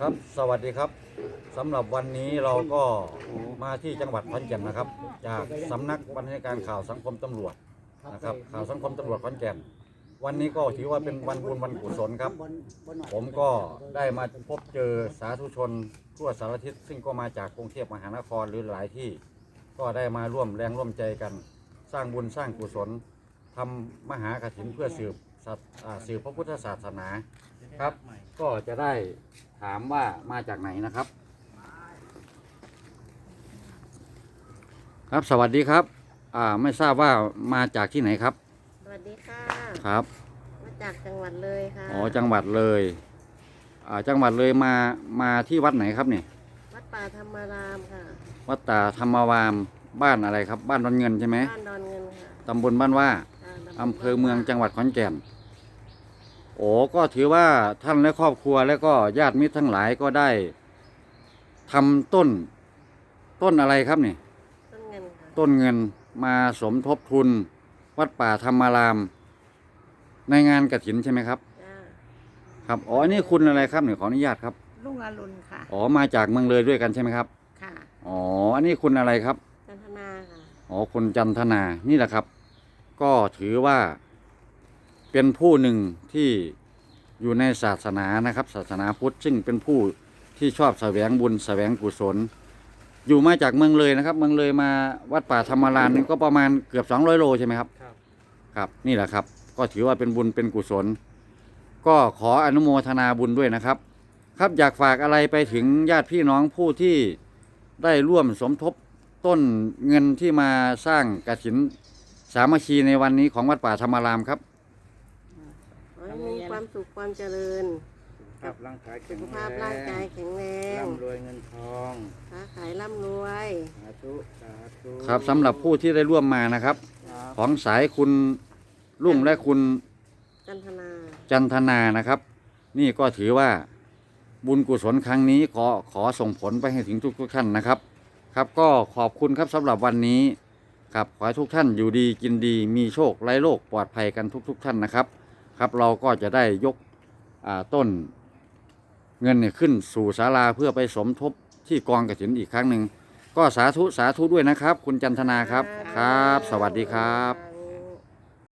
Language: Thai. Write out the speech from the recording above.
ครับสวัสดีครับสำหรับวันนี้เราก็มาที่จังหวัดขอนแก่นนะครับ จากสำนักบรรณาธิการข่าวสังคมตำรวจนะครับ ข่าวสังคมตำรวจขอนแก่น วันนี้ก็ถือว่าเป็นวันบุญวันกุศลครับ ผมก็ได้มาพบเจอสาธุชนทั่วสารทิศซึ่งก็มาจากกรุงเทพมหานครหรือหลายที่ ก็ได้มาร่วมแรงร่วมใจกัน สร้างบุญสร้างกุศลทำมหากฐินเพื่อสืบศาสอ่าสืบพระพุทธศาสนาครับ ก็จะได้ ถามว่ามาจากไหนนะครับ ครับสวัสดีครับ อ่าไม่ทราบว่ามาจากที่ไหนครับ สวัสดีค่ะ ครับ มาจากจังหวัดเลยค่ะอ๋อจังหวัดเลย อ่าจังหวัดเลยมามาที่วัดไหนครับเนี่ยวัดป่าธรรมารามค่ะ วัดตาธรรมวามบ้านอะไรครับ บ้านดอนเงินใช่ไหมบ้านดอนเงินค่ะตำบลบ้านว่าค่ะตำบลอำเภอเมืองจังหวัดขอนแก่น โอ้ก็ถือว่าท่านและครอบครัวแล้วก็ญาติมิตรทั้งหลายก็ได้ทำต้นต้นอะไรครับเนี่ยต้นเงินค่ะต้นเงินมาสมทบทุน วัดป่าธรรมาราม ในงานกระถินใช่ไหมครับ จ้าครับอ๋ออันนี้คุณอะไรครับเนี่ยขออนุญาตครับลุงอรุณค่ะ อ๋อมาจากเมืองเลยด้วยกันใช่ไหมครับค่ะ อ๋ออันนี้คุณอะไรครับ จันทนาค่ะ อ๋อคุณจันทนานี่แหละครับ ก็ถือว่า เป็นผู้หนึ่งที่อยู่ในศาสนานะครับ ศาสนาพุทธซึ่งเป็นผู้ที่ชอบแสวงบุญแสวงกุศล อยู่มาจากเมืองเลยนะครับ เมืองเลยมาวัดป่าธรรมารามนี่ก็ประมาณเกือบ200โลใช่ไหมครับครับ ครับนี่แหละครับ ก็ถือว่าเป็นบุญเป็นกุศล ก็ขออนุโมทนาบุญด้วยนะครับ ครับอยากฝากอะไรไปถึงญาติพี่น้องผู้ที่ได้ร่วมสมทบต้นเงินที่มาสร้างกฐินสามัคคีในวันนี้ของวัดป่าธรรมารามครับขอ ให้มีความสุขความเจริญภาพร่างกายสุแข็งขแรงภาพร่างกายแข็งแรงร่ำรวยเงินทองค้าขายร่ำรวยสาธุสาธุครับสำหรับผู้ที่ได้ร่วมมานะครับ ครับของสายคุณรุ่งและคุณจันทนา จันทนานะครับ นี่ก็ถือว่าบุญกุศลครั้งนี้ขอขอส่งผลไปให้ถึงทุกทุกๆท่านนะครับ ครับก็ขอบคุณครับสำหรับวันนี้ครับขอให้ทุกท่านอยู่ดีกินดีมีโชคไร้โรคปลอดภัยกันทุกทุกๆท่านนะครับ ครับเราก็จะได้ยกต้นเงินเนี่ยขึ้นสู่ศาลาเพื่อไปสมทบที่กองกระถินอีกครั้งหนึ่ง ก็สาธุสาธุด้วยนะครับ คุณจันทนาครับครับ สวัสดีครับ